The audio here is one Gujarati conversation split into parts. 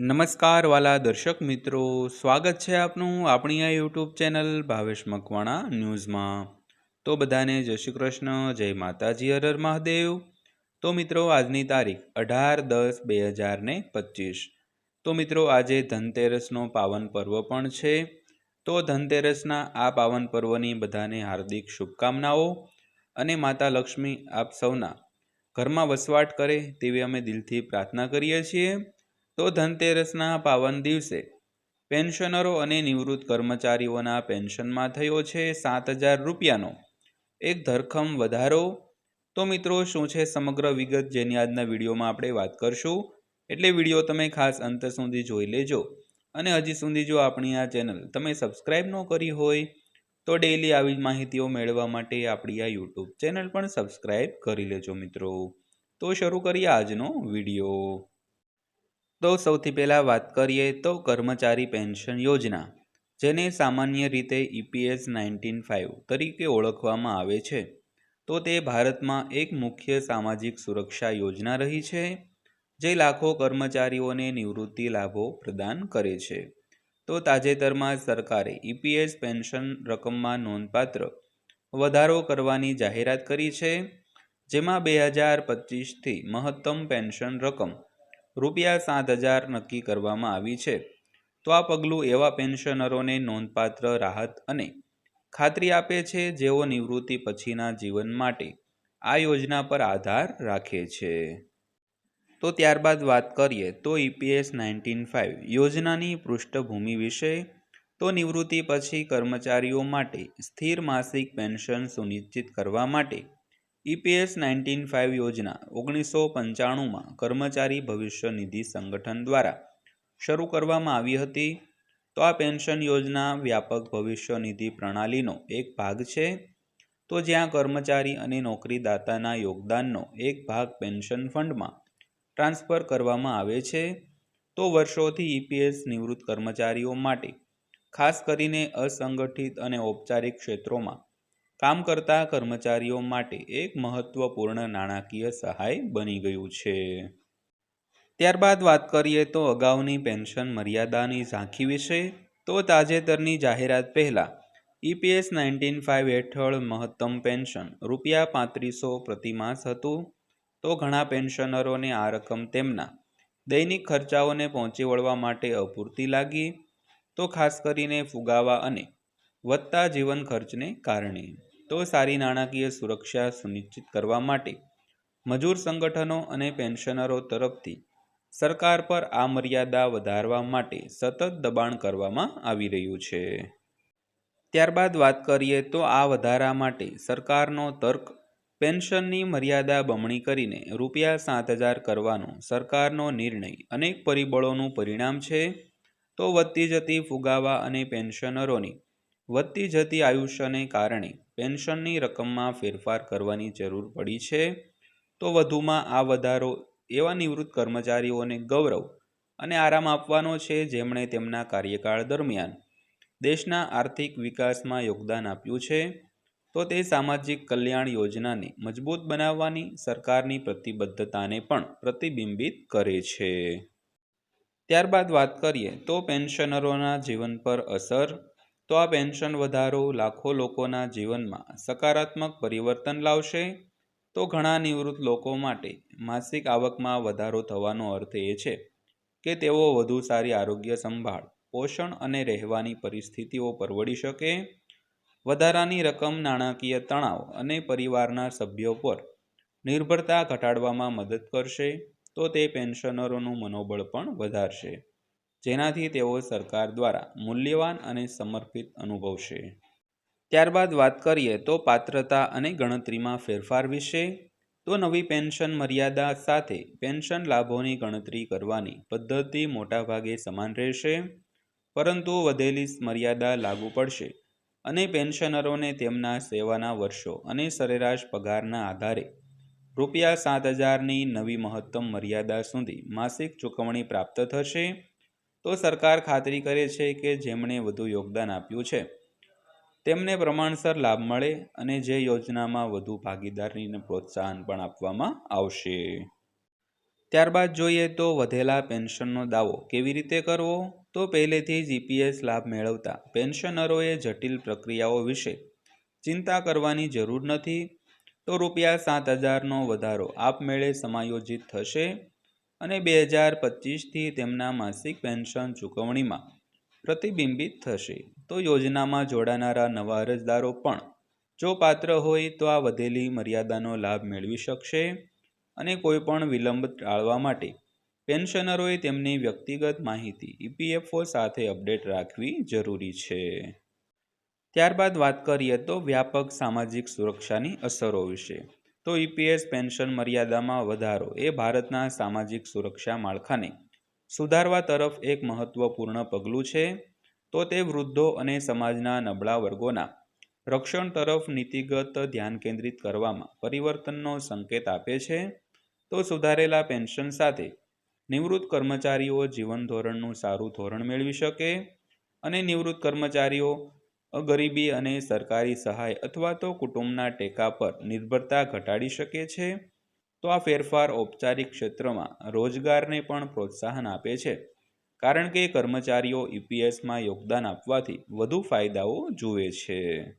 નમસ્કાર વાલા દર્શક મિત્રો. સ્વાગત છે આપનું આપણી આ યુટ્યુબ ચેનલ ભાવેશ મકવાણા ન્યૂઝમાં. તો બધાને જય શ્રી કૃષ્ણ, જય માતાજી હરર મહાદેવ. તો મિત્રો, આજની તારીખ અઢાર દસ બે હજાર ને પચીસ. તો મિત્રો, આજે ધનતેરસનો પાવન પર્વ પણ છે. તો ધનતેરસના આ પાવન પર્વની બધાને હાર્દિક શુભકામનાઓ. અને માતા લક્ષ્મી આપ સૌના ઘરમાં વસવાટ કરે તેવી અમે દિલથી પ્રાર્થના કરીએ છીએ. તો ધનતેરસના પાવન દિવસે પેન્શનરો અને નિવૃત્ત કર્મચારીઓના પેન્શનમાં થયો છે સાત હજાર રૂપિયાનો. એક ધરખમ વધારો. તો મિત્રો, શું છે સમગ્ર વિગત જેની આજના વિડીયોમાં આપણે વાત કરશું? એટલે વીડિયો તમે ખાસ અંત સુધી જોઈ લેજો. અને હજી સુધી જો આપણી આ ચેનલ તમે સબસ્ક્રાઈબ ન કરી હોય, તો ડેઈલી આવી માહિતીઓ મેળવવા માટે આપણી આ યુટ્યુબ ચેનલ પણ સબસ્ક્રાઈબ કરી લેજો મિત્રો. તો શરૂ કરીએ આજનો વીડિયો. તો સૌથી પહેલાં વાત કરીએ તો કર્મચારી પેન્શન યોજના, જેને સામાન્ય રીતે ઈપીએસ નાઇન્ટીન ફાઇવ તરીકે ઓળખવામાં આવે છે. તો તે ભારતમાં એક મુખ્ય સામાજિક સુરક્ષા યોજના રહી છે, જે લાખો કર્મચારીઓને નિવૃત્તિ લાભો પ્રદાન કરે છે. તો તાજેતરમાં સરકારે ઈપીએસ પેન્શન રકમમાં નોંધપાત્ર વધારો કરવાની જાહેરાત કરી છે, જેમાં બે હજાર પચીસથી મહત્તમ પેન્શન રકમ રૂપિયા સાત હજાર નક્કી કરવામાં આવી છે. તો આ પગલું એવા પેન્શનરોને નોંધપાત્ર રાહત અને ખાતરી આપે છે જેઓ નિવૃત્તિ પછીના જીવન માટે આ યોજના પર આધાર રાખે છે. તો ત્યારબાદ વાત કરીએ તો ઈપીએસ નાઇન્ટીન ફાઇવ યોજનાની પૃષ્ઠભૂમિ વિશે. તો નિવૃત્તિ પછી કર્મચારીઓ માટે સ્થિર માસિક પેન્શન સુનિશ્ચિત કરવા માટે ઈપીએસ નાઇન્ટીન ફાઇવ યોજના ઓગણીસો પંચાણુંમાં કર્મચારી ભવિષ્ય નિધિ સંગઠન દ્વારા શરૂ કરવામાં આવી હતી. તો આ પેન્શન યોજના વ્યાપક ભવિષ્ય નિધિ પ્રણાલીનો એક ભાગ છે. તો જ્યાં કર્મચારી અને નોકરીદાતાના યોગદાનનો એક ભાગ પેન્શન ફંડમાં ટ્રાન્સફર કરવામાં આવે છે. તો વર્ષોથી ઈપીએસ નિવૃત્ત કર્મચારીઓ માટે ખાસ કરીને અસંગઠિત અને ઔપચારિક ક્ષેત્રોમાં કામ કરતા કર્મચારીઓ માટે એક મહત્વપૂર્ણ નાણાકીય સહાય બની ગયું છે. ત્યારબાદ વાત કરીએ તો અગાઉની પેન્શન મર્યાદાની ઝાંખી વિશે, તો તાજેતરની જાહેરાત પહેલાં ઈપીએસ નાઇન્ટીન ફાઇવ હેઠળ મહત્તમ પેન્શન રૂપિયા પાંત્રીસો પ્રતિમાસ હતું, તો ઘણા પેન્શનરોને આ રકમ તેમના દૈનિક ખર્ચાઓને પહોંચી વળવા માટે અપૂરતી લાગી, તો ખાસ કરીને ફુગાવા અને વધતા જીવન ખર્ચને કારણે. તો સારી નાણાકીય સુરક્ષા સુનિશ્ચિત કરવા માટે મજૂર સંગઠનો અને પેન્શનરો તરફથી સરકાર પર આ મર્યાદા વધારવા માટે સતત દબાણ કરવામાં આવી રહ્યું છે. ત્યારબાદ વાત કરીએ તો આ વધારા માટે સરકારનો તર્ક, પેન્શનની મર્યાદા બમણી કરીને રૂપિયા સાત હજાર કરવાનો સરકારનો નિર્ણય અનેક પરિબળોનું પરિણામ છે, તો વધતી જતી ફુગાવા અને પેન્શનરોની વધતી જતી આયુષ્યને કારણે પેન્શનની રકમમાં ફેરફાર કરવાની જરૂર પડી છે, તો વધુમાં આ વધારો એવા નિવૃત્ત કર્મચારીઓને ગૌરવ અને આરામ આપવાનો છે જેમણે તેમના કાર્યકાળ દરમિયાન દેશના આર્થિક વિકાસમાં યોગદાન આપ્યું છે, તો તે સામાજિક કલ્યાણ યોજનાને મજબૂત બનાવવાની સરકારની પ્રતિબદ્ધતાને પણ પ્રતિબિંબિત કરે છે. ત્યારબાદ વાત કરીએ તો પેન્શનરોના જીવન પર અસર તો આ પેન્શન વધારો લાખો લોકોના જીવનમાં સકારાત્મક પરિવર્તન લાવશે? તો ઘણા નિવૃત્ત લોકો માટે માસિક આવકમાં વધારો થવાનો અર્થ એ છે કે તેઓ વધુ સારી આરોગ્ય સંભાળ, પોષણ અને રહેવાની પરિસ્થિતિઓ પરવડી શકે. વધારાની રકમ નાણાકીય તણાવ અને પરિવારના સભ્યો પર નિર્ભરતા ઘટાડવામાં મદદ કરશે, તો તે પેન્શનરોનું મનોબળ પણ વધારશે. જેનાથી તેઓ સરકાર દ્વારા મૂલ્યવાન અને સમર્પિત અનુભવશે. ત્યારબાદ વાત કરીએ તો પાત્રતા અને ગણતરીમાં ફેરફાર વિશે. તો નવી પેન્શન મર્યાદા સાથે પેન્શન લાભોની ગણતરી કરવાની પદ્ધતિ મોટાભાગે સમાન રહેશે. પરંતુ વધેલી મર્યાદા લાગુ પડશે અને પેન્શનરોને તેમના સેવાના વર્ષો અને સરેરાશ પગારના આધારે રૂપિયા સાત હજારની નવી મહત્તમ મર્યાદા સુધી માસિક ચૂકવણી પ્રાપ્ત થશે. તો સરકાર ખાતરી કરે છે કે જેમણે વધુ યોગદાન આપ્યું છે, તેમને પ્રમાણસર લાભ મળે અને જે યોજનામાં વધુ ભાગીદારીને પ્રોત્સાહન પણ આપવામાં આવશે. ત્યારબાદ જોઈએ તો વધેલા પેન્શનનો દાવો કેવી રીતે કરવો? તો પહેલેથી જ ઈપીએસ લાભ મેળવતા પેન્શનરોએ જટિલ પ્રક્રિયાઓ વિશે ચિંતા કરવાની જરૂર નથી. તો રૂપિયા સાત હજારનો વધારો આપમેળે સમાયોજિત થશે અને બે હજાર પચીસથી તેમના માસિક પેન્શન ચૂકવણીમાં પ્રતિબિંબિત થશે. તો યોજનામાં જોડાનારા નવા અરજદારો પણ જો પાત્ર હોય તો આ વધેલી મર્યાદાનો લાભ મેળવી શકશે અને કોઈપણ વિલંબ ટાળવા માટે પેન્શનરોએ તેમની વ્યક્તિગત માહિતી ઈપીએફઓ સાથે અપડેટ રાખવી જરૂરી છે. ત્યારબાદ વાત કરીએ તો વ્યાપક સામાજિક સુરક્ષાની અસરો વિશે. તો ઈપીએસ પેન્શન મર્યાદામાં વધારો એ ભારતના સામાજિક સુરક્ષા માળખાને સુધારવા તરફ એક મહત્વપૂર્ણ પગલું છે. તો તે વૃદ્ધો અને સમાજના નબળા વર્ગોના રક્ષણ તરફ નીતિગત ધ્યાન કેન્દ્રિત કરવામાં પરિવર્તનનો સંકેત આપે છે. તો સુધારેલા પેન્શન સાથે નિવૃત્ત કર્મચારીઓ જીવન ધોરણનું સારું ધોરણ મેળવી શકે અને નિવૃત્ત કર્મચારીઓ ગરીબી અને સરકારી સહાય અથવા તો કુટુંબના ટેકા પર નિર્ભરતા ઘટાડી શકે છે? તો આ ફેરફાર ઔપચારિક ક્ષેત્રમાં રોજગારને પણ પ્રોત્સાહન આપે છે. કારણ કે કર્મચારીઓ ઈપીએસમાં યોગદાન આપવાથી વધુ ફાયદાઓ જુએ છે.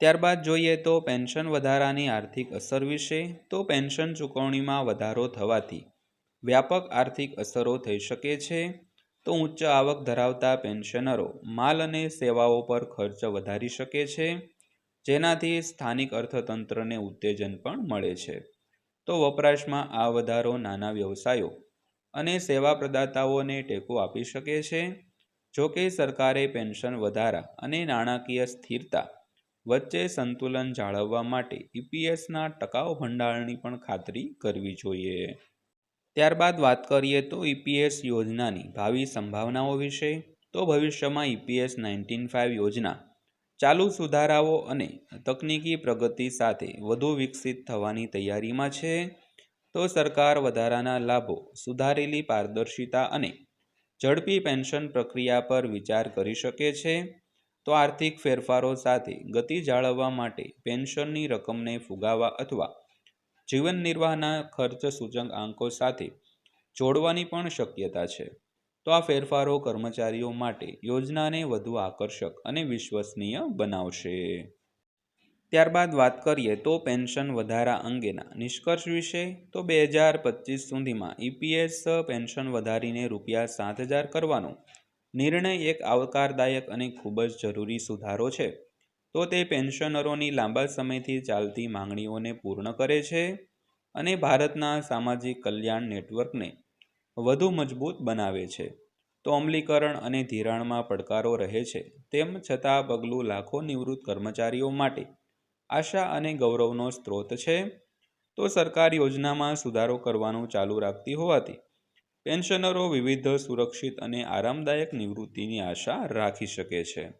ત્યારબાદ જોઈએ તો પેન્શન વધારાની આર્થિક અસર વિશે. તો પેન્શન ચૂકવણીમાં વધારો થવાથી વ્યાપક આર્થિક અસરો થઈ શકે છે. તો ઉચ્ચ આવક ધરાવતા પેન્શનરો માલ અને સેવાઓ પર ખર્ચ વધારી શકે છે, જેનાથી સ્થાનિક અર્થતંત્રને ઉત્તેજન પણ મળે છે. તો વપરાશમાં આ વધારો નાના વ્યવસાયો અને સેવા પ્રદાતાઓને ટેકો આપી શકે છે, જો કે સરકારે પેન્શન વધારા અને નાણાકીય સ્થિરતા વચ્ચે સંતુલન જાળવવા માટે ઈપીએસના ટકાઉ ભંડારની પણ ખાતરી કરવી જોઈએ. ત્યારબાદ વાત કરીએ તો ઈપીએસ યોજનાની ભાવિ સંભાવનાઓ વિશે. તો ભવિષ્યમાં ઈપીએસ નાઇન્ટીન ફાઇવ યોજના ચાલુ સુધારાઓ અને તકનીકી પ્રગતિ સાથે વધુ વિકસિત થવાની તૈયારીમાં છે. તો સરકાર વધારાના લાભો, સુધારેલી પારદર્શિતા અને ઝડપી પેન્શન પ્રક્રિયા પર વિચાર કરી શકે છે. તો આર્થિક ફેરફારો સાથે ગતિ જાળવવા માટે પેન્શનની રકમને ફુગાવા અથવા જીવન નિર્વાહના ખર્ચ સૂચક આંકો સાથે જોડવાની પણ શક્યતા છે. તો આ ફેરફારો કર્મચારીઓ માટે યોજનાને વધુ આકર્ષક અને વિશ્વસનીય બનાવશે. ત્યારબાદ વાત કરીએ તો પેન્શન વધારા અંગેના નિષ્કર્ષ વિશે. તો બે હજાર પચીસ સુધીમાં ઈપીએસ પેન્શન વધારીને રૂપિયા સાત હજાર કરવાનો નિર્ણય એક આવકારદાયક અને ખૂબ જ જરૂરી સુધારો છે. તો તે પેન્શનરોની લાંબા સમયથી ચાલતી માંગણીઓને પૂર્ણ કરે છે અને ભારતના સામાજિક કલ્યાણ નેટવર્કને વધુ મજબૂત બનાવે છે. તો અમલીકરણ અને ધિરાણમાં પડકારો રહે છે, તેમ છતાં પગલું લાખો નિવૃત્ત કર્મચારીઓ માટે આશા અને ગૌરવનો સ્ત્રોત છે. તો સરકાર યોજનામાં સુધારો કરવાનું ચાલુ રાખતી હોવાથી પેન્શનરો વિવિધ સુરક્ષિત અને આરામદાયક નિવૃત્તિની આશા રાખી શકે છે.